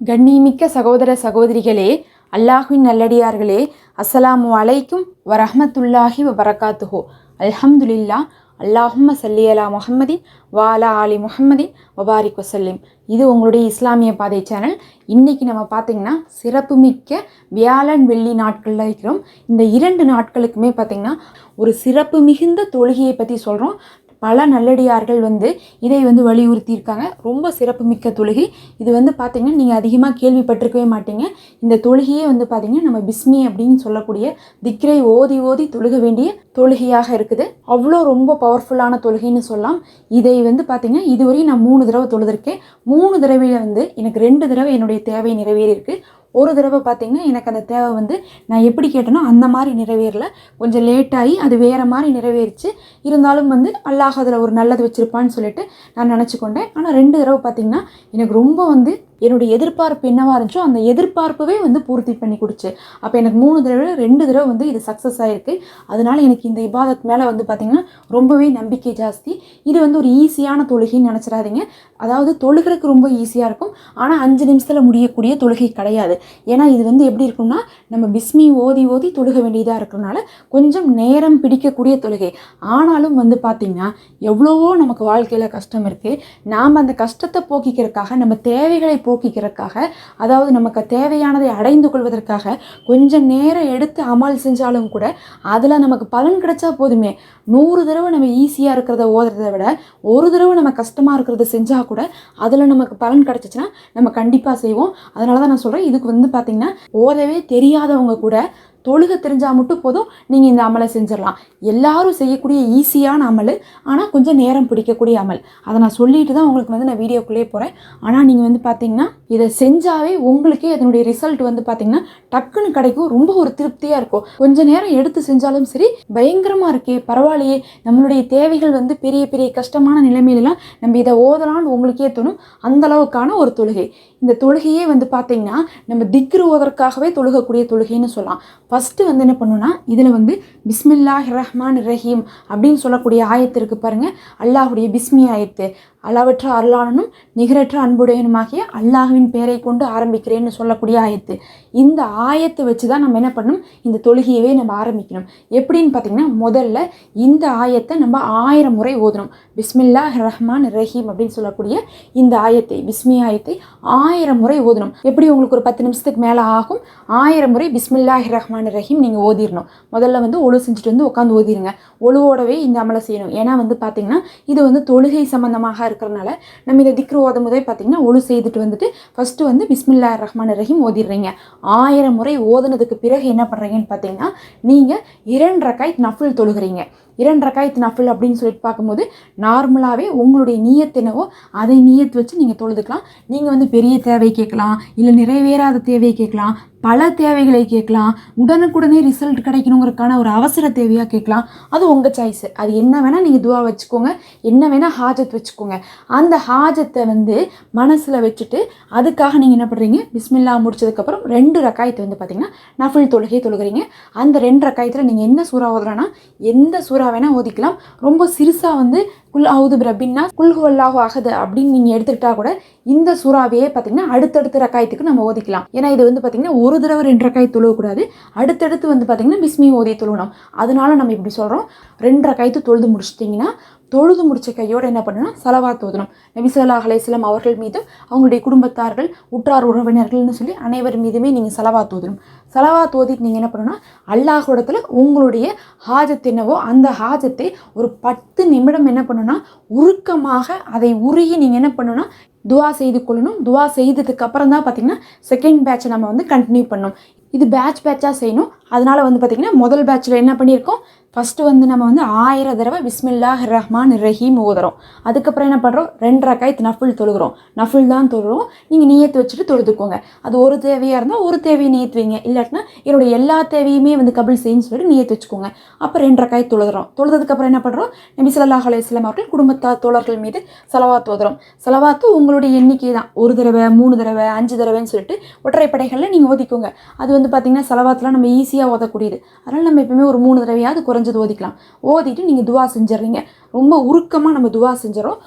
கண்ணியமிக்க சகோதர சகோதரிகளே அல்லாஹ்வின் நல்லடியார்களே அஸ்ஸலாமு அலைக்கும் வரஹ்மத்துல்லாஹி வரகாத்துஹோ அல்ஹம்துலில்லா அல்லாஹும்ம சல்லி அலா வாலா ஆலி முஹம்மதின் வபாரிக் வசல்லிம் இது உங்களுடைய இஸ்லாமிய பாதை சேனல். இன்றைக்கி நம்ம பார்த்தீங்கன்னா சிறப்புமிக்க வியாழன் வெள்ளி நாட்களில் இருக்கிறோம். இந்த இரண்டு நாட்களுக்குமே பார்த்தீங்கன்னா ஒரு சிறப்பு மிகுந்த தொழுகையை பற்றி சொல்கிறோம் பல நல்லடியார்கள் வந்து இதை வந்து வலியுறுத்தியிருக்காங்க. ரொம்ப சிறப்புமிக்க தொழுகை. இது வந்து பார்த்திங்கன்னா நீங்கள் அதிகமாக கேள்விப்பட்டிருக்கவே மாட்டீங்க. இந்த தொழுகையே வந்து பார்த்திங்கன்னா நம்ம பிஸ்மி அப்படின்னு சொல்லக்கூடிய திக்ரை ஓதி ஓதி தொழுக வேண்டிய தொழுகையாக இருக்குது. அவ்வளோ ரொம்ப பவர்ஃபுல்லான தொழுகைன்னு சொல்லலாம். இதை வந்து பார்த்திங்கன்னா இதுவரையும் நான் மூணு தடவை தொழுதிருக்கேன். மூணு தடவையில் வந்து எனக்கு ரெண்டு தடவை என்னுடைய தேவை நிறைவேறியிருக்கு. ஒரு தடவை பார்த்திங்கன்னா எனக்கு அந்த தேவை வந்து நான் எப்படி கேட்டேனோ அந்த மாதிரி நிறைவேறல. கொஞ்சம் லேட்டாகி அது வேறு மாதிரி நிறைவேறிச்சு. இருந்தாலும் வந்து அல்லாஹ் அதில் ஒரு நல்லது வச்சுருப்பான்னு சொல்லிட்டு நான் நினச்சிக்கொண்டேன். ஆனால் ரெண்டு தடவை பார்த்திங்கன்னா எனக்கு ரொம்ப வந்து என்னுடைய எதிர்பார்ப்பு என்னவாக இருந்துச்சோ அந்த எதிர்பார்ப்பவே வந்து பூர்த்தி பண்ணி கொடுச்சு அப்போ எனக்கு மூணு தடவை ரெண்டு தடவை வந்து இது சக்ஸஸ் ஆகிருக்கு அதனால் எனக்கு இந்த இபாதத் மேலே வந்து பார்த்திங்கன்னா ரொம்பவே நம்பிக்கை ஜாஸ்தி. இது வந்து ஒரு ஈஸியான தொழுகைன்னு நினச்சிடாதீங்க. அதாவது தொழுகிறதுக்கு ரொம்ப ஈஸியாக இருக்கும். ஆனால் அஞ்சு நிமிஷத்தில் முடியக்கூடிய தொழுகை கிடையாது. ஏன்னா இது வந்து எப்படி இருக்கும்னா நம்ம பிஸ்மி ஓதி ஓதி தொழுக வேண்டியதாக இருக்கிறனால கொஞ்சம் நேரம் பிடிக்கக்கூடிய தொழுகை. ஆனாலும் வந்து பார்த்திங்கன்னா எவ்வளவோ நமக்கு வாழ்க்கையில் கஷ்டம் இருக்குது நாம் அந்த கஷ்டத்தை போக்கிக்கிறதுக்காக நம்ம தேவைகளை போக்கிக்கிறதுக்காக அதாவது நமக்கு தேவையானதை அடைந்து கொள்வதற்காக கொஞ்சம் நேரம் எடுத்து அமல் செஞ்சாலும் கூட அதில் நமக்கு பலன் கிடைச்சா போதுமே. நூறு தடவை நம்ம ஈஸியாக இருக்கிறத ஓதுறதை விட ஒரு தடவை நம்ம கஷ்டமாக இருக்கிறத செஞ்சால் கூட அதில் நமக்கு பலன் கிடச்சிச்சின்னா நம்ம கண்டிப்பாக செய்வோம். அதனால தான் நான் சொல்கிறேன் இதுக்கு வந்து பார்த்திங்கன்னா ஓதவே தெரியாதவங்க கூட தொழுக தெரிஞ்சால் மட்டும் போதும். நீங்கள் இந்த அமலை செஞ்சிடலாம். எல்லாரும் செய்யக்கூடிய ஈஸியான அமல். ஆனால் கொஞ்சம் நேரம் பிடிக்கக்கூடிய அமல். அதை நான் சொல்லிட்டு தான் உங்களுக்கு வந்து நான் வீடியோக்குள்ளேயே போகிறேன் ஆனால் நீங்கள் வந்து பார்த்தீங்கன்னா இதை செஞ்சாவே உங்களுக்கே அதனுடைய ரிசல்ட் வந்து பார்த்தீங்கன்னா டக்குன்னு கிடைக்கும். ரொம்ப ஒரு திருப்தியாக இருக்கும். கொஞ்சம் நேரம் எடுத்து செஞ்சாலும் சரி பயங்கரமாக இருக்கே பரவாயில்லையே. நம்மளுடைய தேவைகள் வந்து பெரிய பெரிய கஷ்டமான நிலைமையிலலாம் நம்ம இதை ஓதலாம்னு உங்களுக்கே தோணும். அந்தளவுக்கான ஒரு தொழுகை. இந்த தொழுகையே வந்து பார்த்தீங்கன்னா நம்ம திக்ரு ஓதற்காகவே தொழுகக்கூடிய தொழுகைன்னு சொல்லலாம். ஃபஸ்ட்டு வந்து என்ன பண்ணுன்னா இதில் வந்து பிஸ்மில்லாஹ் ரஹ்மான் ரஹீம் அப்படின்னு சொல்லக்கூடிய ஆயத்து இருக்குது பாருங்கள் அல்லாஹுடைய பிஸ்மி ஆயத்து. அளவற்ற அருளாளனும் நிகரற்ற அன்புடையனுமாகிய அல்லாஹுவின் பெயரை கொண்டு ஆரம்பிக்கிறேன்னு சொல்லக்கூடிய ஆயத்து. இந்த ஆயத்தை வச்சு தான் நம்ம என்ன பண்ணணும்? இந்த தொழுகையவே நம்ம ஆரம்பிக்கணும். எப்படின்னு பார்த்தீங்கன்னா முதல்ல இந்த ஆயத்தை நம்ம ஆயிரம் முறை ஓதணும். பிஸ்மில்லா ரஹ்மான் ரஹீம் அப்படின்னு சொல்லக்கூடிய இந்த ஆயத்தை பிஸ்மி ஆயத்தை ஆயிரம் முறை ஓதணும். எப்படி உங்களுக்கு ஒரு பத்து நிமிஷத்துக்கு மேலே ஆகும்? ஆயிரம் முறை பிஸ்மில்லாஹ் ரஹ்மான் ரஹீம் நீங்கள் ஓதிடணும் முதல்ல வந்து ஒழு செஞ்சுட்டு வந்து உட்காந்து ஓதிடுங்க ஒழுவோடவே இந்த அமலை செய்யணும். ஏன்னா வந்து பார்த்தீங்கன்னா இது வந்து தொழுகை சம்மந்தமாக இருக்கிறனால நம்ம இதை திக்ரு ஓதும் போதே பார்த்தீங்கன்னா ஒழு செய்துட்டு வந்துட்டு ஃபஸ்ட்டு வந்து பிஸ்மில்லா ரஹ்மான் ரஹீம் ஓதிடுறீங்க. ஆயிரம் முறை ஓதுனதுக்கு பிறகு என்ன பண்ணுறீங்கன்னு பார்த்தீங்கன்னா நீங்கள் இரண்டு ரக்காய்த் நஃபுல் தொழுகிறீங்க. இரண்டு ரக்காயத்து நஃபில் அப்படின்னு சொல்லிட்டு பார்க்கும்போது நார்மலாகவே உங்களுடைய நீயத் என்னவோ அதை நீயத்து வச்சு நீங்கள் தொழுதுக்கலாம். நீங்கள் வந்து பெரிய தேவை கேட்கலாம் இல்லை நிறைவேறாத தேவை கேட்கலாம் பல தேவைகளை கேட்கலாம் உடனுக்குடனே ரிசல்ட் கிடைக்கணுங்கிறதுக்கான ஒரு அவசர தேவையாக கேட்கலாம். அது உங்கள் சாய்ஸு அது என்ன வேணால் நீங்கள் துவா வச்சுக்கோங்க என்ன வேணால் ஹாஜத் வச்சுக்கோங்க. அந்த ஹாஜத்தை வந்து மனசில் வச்சுட்டு அதுக்காக நீங்கள் என்ன பண்ணுறீங்க பிஸ்மில்லா முடிச்சதுக்கப்புறம் ரெண்டு ரக்காயத்தை வந்து பார்த்தீங்கன்னா நஃபில் தொழுகை தொழுகிறீங்க. அந்த ரெண்டு ரக்காயத்தில் நீங்கள் என்ன சூறா ஓதுறனா எந்த சூறா வேணால் ஓதிக்கலாம் ரொம்ப சிறுசாக வந்து குல் அவுது பிரபின்னா குல்ஹு அல்லாஹு அப்படின்னு நீங்கள் எடுத்துக்கிட்டா கூட இந்த சூறாவையே பார்த்தீங்கன்னா அடுத்தடுத்த ரக்காயத்துக்கு நம்ம ஓதிக்கலாம் ஏன்னா இது வந்து பார்த்தீங்கன்னா ஒரு தடவை ரெண்டு ரக்காய் தொழுவக்கூடாது. அடுத்தடுத்து வந்து பார்த்தீங்கன்னா பிஸ்மி ஓதி தொழுவணும். அதனால நம்ம இப்படி சொல்கிறோம் ரெண்டு ரக்காயத்து தொழுது முடிச்சிட்டிங்கன்னா தொழுது முடிச்ச கையோடு என்ன பண்ணணும்னா சலவாத் ஓதணும் நபிசல்லா ஸல்லல்லாஹு அவர்கள் மீது அவங்களுடைய குடும்பத்தார்கள் உற்றார் உறவினர்கள்னு சொல்லி அனைவர் மீதுமே நீங்கள் சலவாத் ஓதணும் சலவாத் ஓதிட்டு நீங்கள் என்ன பண்ணணும்னா அல்லாஹோடத்தில் உங்களுடைய ஹாஜத் என்னவோ அந்த ஹாஜத்தை ஒரு பத்து நிமிடம் என்ன பண்ணணும்னா உருக்கமாக அதை உருகி நீங்கள் என்ன பண்ணணும்னா துவா செய்து கொள்ளணும். துவா செய்ததுக்கு அப்புறம் தான் பார்த்தீங்கன்னா செகண்ட் பேட்சை நம்ம வந்து கண்டினியூ பண்ணணும். இது பேட்ச் பேட்சாக செய்யணும். அதனால் வந்து பார்த்திங்கன்னா முதல் பேட்சில் என்ன பண்ணியிருக்கோம்? ஃபஸ்ட்டு வந்து நம்ம வந்து ஆயிரம் தடவை பிஸ்மில்லாஹ் ரஹ்மான் ரஹீம் ஓதுறோம். அதுக்கப்புறம் என்ன பண்ணுறோம் ரெண்டு ரக்காயத்து நஃபுல் தொழுகிறோம். நஃபுல் தான் தொழுகிறோம். நீங்கள் நீயத்து வச்சுட்டு தொழுதுக்கோங்க. அது ஒரு தேவையாக இருந்தால் ஒரு தேவையை நீயத்து வைங்க. இல்லாட்டினா என்னுடைய எல்லா தேவையுமே வந்து கபில் செய்யுன்னு சொல்லிட்டு நீயத்து வச்சுக்கோங்க. அப்போ ரெண்டு ரக்காய் தொழுகிறோம். தொழுதுக்கப்புறம் என்ன பண்ணுறோம் நபி ஸல்லல்லாஹு அலையம் அவர்கள் குடும்பத்தார் தோழர்கள் மீது செலவாத்து ஓதுறோம். செலவாத்து உங்களுடைய எண்ணிக்கை தான். ஒரு தடவை மூணு தடவை அஞ்சு தடவைன்னு சொல்லிட்டு ஒற்றைப்படைகளில் நீங்கள் ஓதிக்கோங்க. அது வந்து பார்த்திங்கன்னா செலவாத்துலாம் நம்ம ஈஸியாக ஓதக்கூடியது. அதனால் நம்ம எப்பவுமே ஒரு மூணு தடவையாவது குறை குறைஞ்சது ஓதிக்கலாம் ஓதிட்டு நீங்கள் துவா செஞ்சிடுறீங்க ரொம்ப உருக்கமாக நம்ம துவா செஞ்சிடறோம்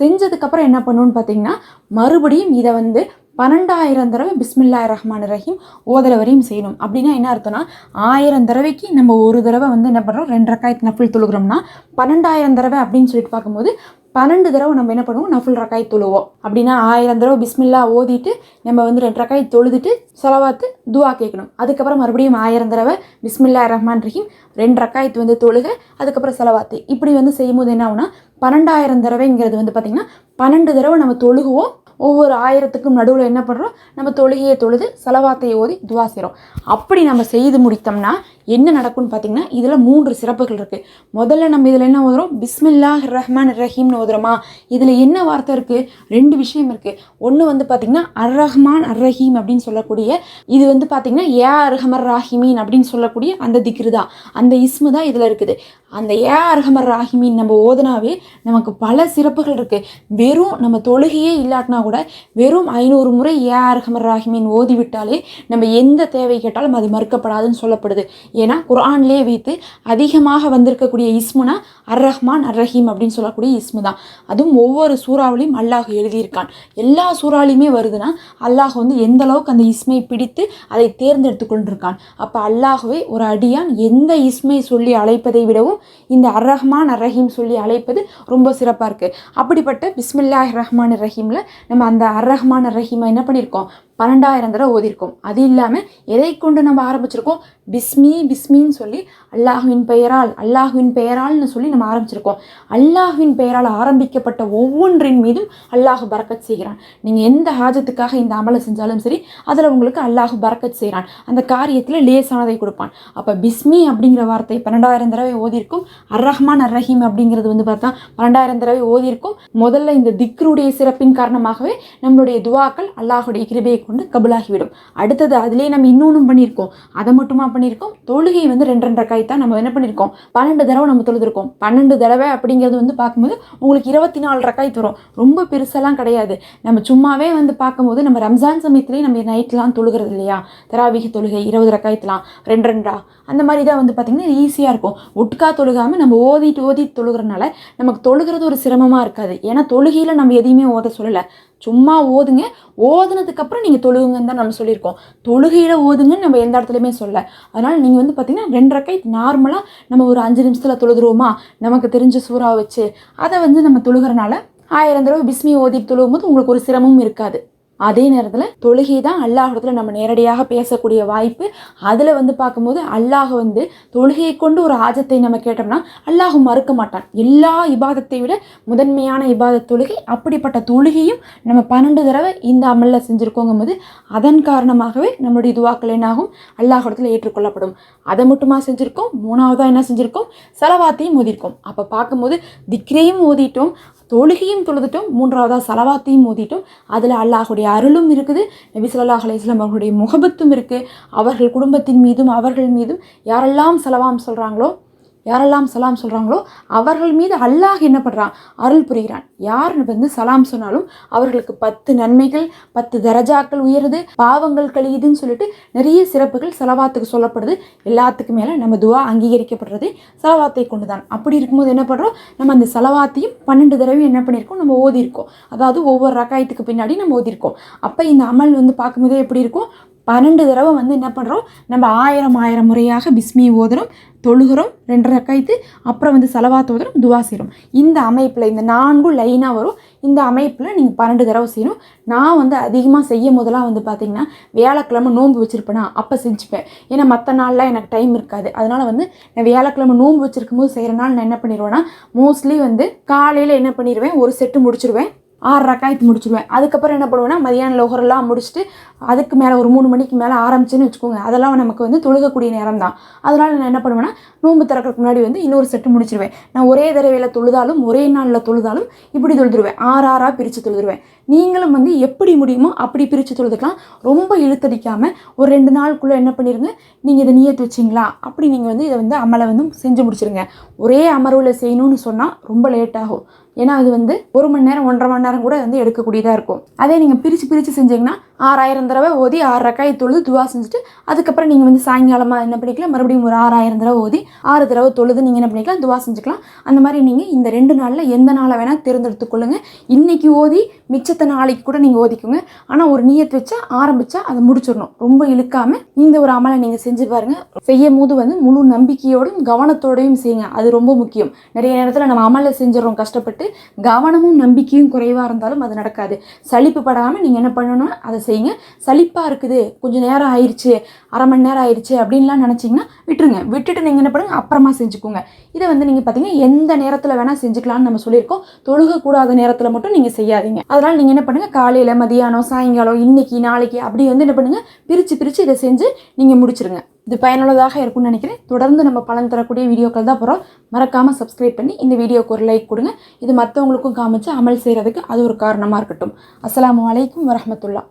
செஞ்சதுக்கப்புறம் என்ன பண்ணணும்னு பார்த்தீங்கன்னா மறுபடியும் இதை வந்து பன்னெண்டாயிரம் தடவை பிஸ்மில்லா ரஹ்மான் ரஹீம் ஓதுற வரையும் செய்யணும். அப்படின்னா என்ன அர்த்தம்னா ஆயிரம் தடவைக்கு நம்ம ஒரு தடவை வந்து என்ன பண்ணுறோம் ரெண்டு ரக்காயத்து நஃபில் தொழுகிறோம்னா பன்னெண்டாயிரம் தடவை அப்படின்னு சொல்லிட்டு பார்க்கும்போது பன்னெண்டு தடவை நம்ம என்ன பண்ணுவோம்? நஃபுல் ரக்காய் தொழுவோம். அப்படின்னா ஆயிரம் தடவை பிஸ்மில்லா ஓதிட்டு நம்ம வந்து ரெண்டு ரக்காய் தொழுதுட்டு செலவாத்து துவா கேட்கணும். அதுக்கப்புறம் மறுபடியும் ஆயிரம் தடவை பிஸ்மில்லா ரஹ்மான் ரஹீம் ரெண்டு ரக்காயத்து வந்து தொழுக அதுக்கப்புறம் செலவாத்து. இப்படி வந்து செய்யும்போது என்ன ஆகுனா பன்னெண்டாயிரம் தடவைங்கிறது வந்து பார்த்திங்கன்னா பன்னெண்டு தடவை நம்ம தொழுகுவோம். ஒவ்வொரு ஆயிரத்துக்கும் நடுவில் என்ன பண்ணுறோம் நம்ம தொழுகையை தொழுது செலவாத்தை ஓதி துவா செய்கிறோம் அப்படி நம்ம செய்து முடித்தோம்னா என்ன நடக்கும்னு பார்த்தீங்கன்னா இதில் மூன்று சிறப்புகள் இருக்குது முதல்ல நம்ம இதில் என்ன ஓதுறோம்? பிஸ்மில்லாஹ் ரஹ்மான் ரஹீம்னு ஓதுறோமா? இதில் என்ன வார்த்தை இருக்குது ரெண்டு விஷயம் இருக்குது ஒன்று வந்து பார்த்திங்கன்னா அர் ரஹ்மான் அர் ரஹீம் அப்படின்னு சொல்லக்கூடிய இது வந்து பார்த்திங்கன்னா ஏ அர்ஹமர் ராஹிமீன் அப்படின்னு சொல்லக்கூடிய அந்த திக்ரு தான். அந்த இஸ்மு தான் இதில் இருக்குது. அந்த ஏ அர்ஹமர் ராஹிமீன் நம்ம ஓதுனாவே நமக்கு பல சிறப்புகள் இருக்குது வெறும் நம்ம தொழுகையே இல்லாட்டினா கூட வெறும் ஐநூறு முறை ஏ அர்ஹமர் ராஹிமீன் ஓதி விட்டாலே நம்ம எந்த தேவை கேட்டாலும் அது மறுக்கப்படாதுன்னு சொல்லப்படுது. ஏன்னா குரான்லேயே வைத்து அதிகமாக வந்திருக்கக்கூடிய இஸ்முனா அர் ரஹ்மான் அர் ரஹீம் அப்படின்னு சொல்லக்கூடிய இஸ்மு தான். அதுவும் ஒவ்வொரு சூறாவிலையும் அல்லாஹ் எழுதியிருக்கான். எல்லா சூறாலையுமே வருதுன்னா அல்லாஹ் வந்து எந்த அளவுக்கு அந்த இஸ்மை பிடித்து அதை தேர்ந்தெடுத்து கொண்டிருக்கான். அப்போ அல்லாஹுவே ஒரு அடியான் எந்த இஸ்மை சொல்லி அழைப்பதை விடவும் இந்த அர் ரஹ்மான் அர் ரஹீம் சொல்லி அழைப்பது ரொம்ப சிறப்பாக இருக்குது அப்படிப்பட்ட பிஸ்மில்லாஹ் ரஹ்மான் ரஹீமில் நம்ம அந்த அர் ரஹ்மான் அர் ரஹீமை என்ன பண்ணியிருக்கோம்? பன்னெண்டாயிரம் தடவை ஓதியிருக்கோம் அது இல்லாமல் எதை கொண்டு நம்ம ஆரம்பிச்சிருக்கோம்? பிஸ்மி பிஸ்மின்னு சொல்லி அல்லாஹுவின் பெயரால் அல்லாஹுவின் பெயரால்னு சொல்லி நம்ம ஆரம்பிச்சிருக்கோம். அல்லாஹுவின் பெயரால் ஆரம்பிக்கப்பட்ட ஒவ்வொன்றின் மீதும் அல்லாஹ் பரக்கத் செய்கிறான். நீங்கள் எந்த ஹாஜத்துக்காக இந்த அமலை செஞ்சாலும் சரி அதில் உங்களுக்கு அல்லாஹ் பரக்கத் செய்கிறான். அந்த காரியத்தில் லேசானதை கொடுப்பான். அப்போ பிஸ்மி அப்படிங்கிற வார்த்தை பன்னெண்டாயிரம் தடவை ஓதியிருக்கும் அர் ரஹ்மான் அர் ரஹீம் அப்படிங்கிறது வந்து பார்த்தா பன்னெண்டாயிரம் தடவை ஓதிருக்கும். முதல்ல இந்த திக்ருடைய சிறப்பின் காரணமாகவே நம்மளுடைய துவாக்கள் அல்லாஹுடைய கிருபையை கொண்டு கபுலாகிவிடும். அடுத்தது அதிலே நம்ம இன்னொன்றும் பண்ணியிருக்கோம். அதை மட்டுமா பண்ணியிருக்கோம்? தொழுகை வந்து ரெண்டு ரெண்டரை காய் தான் நம்ம என்ன பண்ணியிருக்கோம்? பன்னெண்டு தடவை நம்ம தொழுதுருக்கோம். பன்னெண்டு தடவை அப்படிங்கிறது வந்து பார்க்கும்போது உங்களுக்கு இருபத்தி நாலு ரக்காய் தரும். ரொம்ப பெருசெல்லாம் கிடையாது. நம்ம சும்மாவே வந்து பார்க்கும்போது நம்ம ரம்ஜான் சமயத்துலேயே நம்ம நைட்லாம் தொழுகிறது இல்லையா? தராவிக தொழுகை இருபது ரக்காயத்துலாம் ரெண்டு ரெண்டா அந்த மாதிரி தான் வந்து பார்த்திங்கன்னா ஈஸியாக இருக்கும். ஒட்டுக்கா தொழுகாமல் நம்ம ஓதிட்டு ஓதிட்டு தொழுகிறனால நமக்கு தொழுகிறது ஒரு சிரமமாக இருக்காது. ஏன்னா தொழுகையில் நம்ம எதையுமே ஓத சொல்லலை. சும்மா ஓதுங்க. ஓதுனதுக்கப்புறம் நீங்கள் தொழுகுங்கன்னு தான் நம்ம சொல்லியிருக்கோம். தொழுகையில் ஓதுங்கன்னு நம்ம எந்த இடத்துலையுமே சொல்ல அதனால் நீங்கள் வந்து பார்த்தீங்கன்னா ரெண்டு ரக்கை நார்மலாக நம்ம ஒரு அஞ்சு நிமிஷத்தில் தொழுதுருவோமா? நமக்கு தெரிஞ்ச சூறாவை வச்சு. அதை வந்து நம்ம தொழுகிறனால ஆயிரம் தடவை பிஸ்மி ஓதிட்டு தொழுகும்போது உங்களுக்கு ஒரு சிரமமும் இருக்காது. அதே நேரத்தில் தொழுகை தான் அல்லாஹிடத்துல நம்ம நேரடியாக பேசக்கூடிய வாய்ப்பு. அதில் வந்து பார்க்கும்போது அல்லாஹ் வந்து தொழுகையை கொண்டு ஒரு ஆஜத்தை நம்ம கேட்டோம்னா அல்லாஹ் மறுக்க மாட்டான். எல்லா இபாதத்தை விட முதன்மையான இபாத தொழுகை அப்படிப்பட்ட தொழுகையும் நம்ம பன்னெண்டு தடவை இந்த அமலில் செஞ்சுருக்கோங்கும் போது அதன் காரணமாகவே நம்மளுடைய துவாக்கள் என்னாகும்? அல்லாஹிடத்தில் ஏற்றுக்கொள்ளப்படும். அதை மட்டுமா செஞ்சுருக்கோம்? மூணாவதாக என்ன செஞ்சுருக்கோம்? செலவாத்தையும் ஓதிருக்கோம் அப்போ பார்க்கும்போது திக்ரையும் ஓதிட்டோம் தொழுகையும் தொழுதுட்டும் மூன்றாவதாக சலவாத்தையும் மோதிட்டும். அதில் அல்லாஹுடைய அருளும் இருக்குது நபி சொல்லாஹ் அலையம் அவர்களுடைய முகபத்தும் இருக்குது அவர்கள் குடும்பத்தின் மீதும் அவர்கள் மீதும் யாரெல்லாம் செலவாம் சொல்கிறாங்களோ யாரெல்லாம் சலாம் சொல்கிறாங்களோ அவர்கள் மீது அல்லாஹ் என்ன பண்ணுறான் அருள் புரிகிறான். யார் வந்து சலாம் சொன்னாலும் அவர்களுக்கு பத்து நன்மைகள் பத்து தரஜாக்கள் உயருது பாவங்கள் கழியுதுன்னு சொல்லிட்டு நிறைய சிறப்புகள் செலவாத்துக்கு சொல்லப்படுது. எல்லாத்துக்கும் மேலே நம்ம துவா அங்கீகரிக்கப்படுறது செலவாத்தை கொண்டு தான் அப்படி இருக்கும்போது என்ன பண்ணுறோம் நம்ம அந்த செலவாத்தையும் பன்னெண்டு தடவை என்ன பண்ணியிருக்கோம்? நம்ம ஓதியிருக்கோம். அதாவது ஒவ்வொரு ரக்காயத்துக்கு பின்னாடி நம்ம ஓதியிருக்கோம். அப்போ இந்த அமல் வந்து பார்க்கும்போதே எப்படி இருக்கும்? பன்னெண்டு தடவை வந்து என்ன பண்ணுறோம் நம்ம ஆயிரம் ஆயிரம் முறையாக பிஸ்மி ஓதுறோம் தொழுகிறோம் ரெண்டரை கைத்து அப்புறம் வந்து செலவாத்து ஓதுறோம் துவா செய்கிறோம் இந்த அமைப்பில் இந்த நான்கும் லைனாக வரும். இந்த அமைப்பில் நீங்கள் பன்னெண்டு தடவை செய்யணும். நான் வந்து அதிகமாக செய்யும் போதெல்லாம் வந்து பார்த்திங்கன்னா வியாழக்கிழமை நோன்பு வச்சுருப்பேனா அப்போ செஞ்சுப்பேன். ஏன்னா மற்ற நாளெலாம் எனக்கு டைம் இருக்காது. அதனால் வந்து நான் வியாழக்கிழமை நோன்பு வச்சுருக்கும் போது செய்கிறனால நான் என்ன பண்ணிடுவேன்னா மோஸ்ட்லி வந்து காலையில் என்ன பண்ணிடுவேன் ஒரு செட்டு முடிச்சிருவேன். ஆறு ரக்காயத்து முடிச்சிடுவேன் அதுக்கப்புறம் என்ன பண்ணுவேன்னா மதியான லோகரெல்லாம் முடிச்சுட்டு அதுக்கு மேலே ஒரு மூணு மணிக்கு மேலே ஆரம்பிச்சுன்னு வச்சுக்கோங்க. அதெல்லாம் நமக்கு வந்து தொழுகக்கூடிய நேரம் தான் அதனால் நான் என்ன பண்ணுவேன்னா நோன்பு திறக்கிறதுக்கு முன்னாடி வந்து இன்னொரு செட்டு முடிச்சிடுவேன் நான் ஒரே தடவையில் தொழுதாலும் ஒரே நாளில் தொழுதாலும் இப்படி தொழுதுருவேன். ஆறு ஆறாக பிரித்து தொழுதுருவேன். நீங்களும் வந்து எப்படி முடியுமோ அப்படி பிரித்து தொழுதுக்கலாம். ரொம்ப இழுத்தடிக்காமல் ஒரு ரெண்டு நாளுக்குள்ளே என்ன பண்ணிடுங்க நீங்கள் இதை நீயத்து வச்சிங்களா? அப்படி நீங்கள் வந்து இதை வந்து அமலை வந்து செஞ்சு முடிச்சிருங்க. ஒரே அமர்வில் செய்யணும்னு சொன்னால் ரொம்ப லேட்டாகும் ஏன்னா அது வந்து ஒரு மணி நேரம் ஒன்றரை மணி நேரம் கூட வந்து எடுக்கக்கூடியதாக இருக்கும். அதே நீங்கள் பிரித்து பிரித்து செஞ்சீங்கன்னா ஆறாயிரம் தடவை ஓதி ஆறு ரக்காய் தொழுது துவா செஞ்சுட்டு அதுக்கப்புறம் நீங்கள் வந்து சாயங்காலமாக என்ன பண்ணிக்கலாம் மறுபடியும் ஒரு ஆறாயிரம் தடவை ஓதி ஆறு தடவை தொழுது நீங்கள் என்ன பண்ணிக்கலாம் துவா செஞ்சுக்கலாம். அந்த மாதிரி நீங்கள் இந்த ரெண்டு நாளில் எந்த நாளை வேணால் தேர்ந்தெடுத்து கொள்ளுங்கள் இன்றைக்கி ஓதி மிச்சத்தை நாளைக்கு கூட நீங்கள் ஓதிக்குங்க. ஆனால் ஒரு நீயத்து வச்சா ஆரம்பிச்சா அதை முடிச்சிடணும். ரொம்ப இழுக்காமல் இந்த ஒரு அமலை நீங்கள் செஞ்சு பாருங்க. செய்யும் போது வந்து முழு நம்பிக்கையோடும் கவனத்தோடையும் செய்யுங்க. அது ரொம்ப முக்கியம். நிறைய நேரத்தில் நம்ம அமலை செஞ்சிடறோம் கஷ்டப்பட்டு கவனமும் நம்பிக்கையும் குறைவாக இருந்தாலும் அது நடக்காது. சலிப்பு படாமல் நீங்கள் என்ன பண்ணணும்? அதை செய்யுங்க. சலிப்பாக இருக்குது. கொஞ்சம் நேரம் ஆயிடுச்சு அரை மணி நேரம் ஆயிடுச்சு அப்படின்லாம் நினச்சிங்கன்னா விட்டுருங்க. விட்டுட்டு நீங்கள் என்ன பண்ணுங்கள் அப்புறமா செஞ்சுக்கோங்க. இதை வந்து நீங்கள் பார்த்தீங்கன்னா எந்த நேரத்தில் வேணால் செஞ்சுக்கலாம்னு நம்ம சொல்லியிருக்கோம். தொழுகக்கூடாத நேரத்தில் மட்டும் நீங்கள் செய்யாதீங்க. அதனால் நீங்கள் என்ன பண்ணுங்கள் காலையில் மதியானம் சாயங்காலம் இன்னைக்கு நாளைக்கு அப்படி வந்து என்ன பண்ணுங்கள் பிரித்து பிரித்து இதை செஞ்சு நீங்கள் முடிச்சிருங்க. இது பயனுள்ளதாக இருக்கும்னு நினைக்கிறேன். தொடர்ந்து நம்ம பலன் தரக்கூடிய வீடியோக்கள் தான் போகிறோம் மறக்காமல் சப்ஸ்கிரைப் பண்ணி இந்த வீடியோக்கு ஒரு லைக் கொடுங்க. இது மற்றவங்களுக்கும் காமிச்சு அமல் செய்கிறதுக்கு அது ஒரு காரணமாக இருக்கட்டும். அஸ்லாம் அலைக்கும் வரமத்துல்லா